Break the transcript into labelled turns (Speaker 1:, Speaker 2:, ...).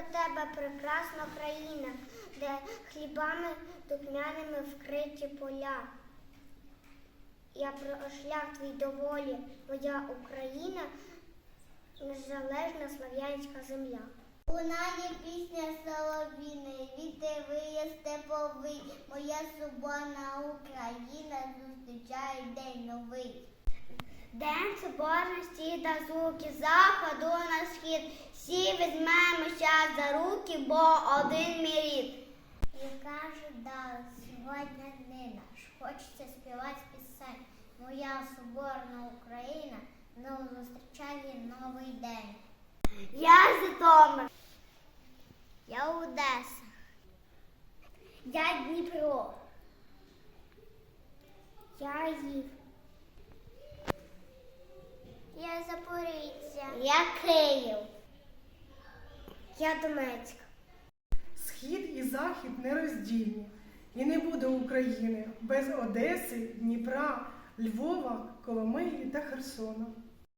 Speaker 1: про тебе прекрасна країна, де хлібами духмяними вкриті поля. Я про шлях твій доволі, моя Україна, незалежна слав'янська земля.
Speaker 2: Лунає пісня соловіни, вітер виє степовий, моя соборна Україна зустрічає день новий.
Speaker 1: День соборності та звуки заходу на схід, всі візьмемося за руки, бо один мій рід.
Speaker 2: Яка ж дала сьогодні днина, ж хочеться співати пісень. Моя соборна Україна знову зустрічає новий день.
Speaker 1: Я Житомир,
Speaker 2: Я Одеса.
Speaker 1: я Дніпро, я Львів,
Speaker 2: я
Speaker 1: Київ, я Донецьк.
Speaker 3: Схід і захід нероздільні, і не буде України без Одеси, Дніпра, Львова, Коломиї та Херсона.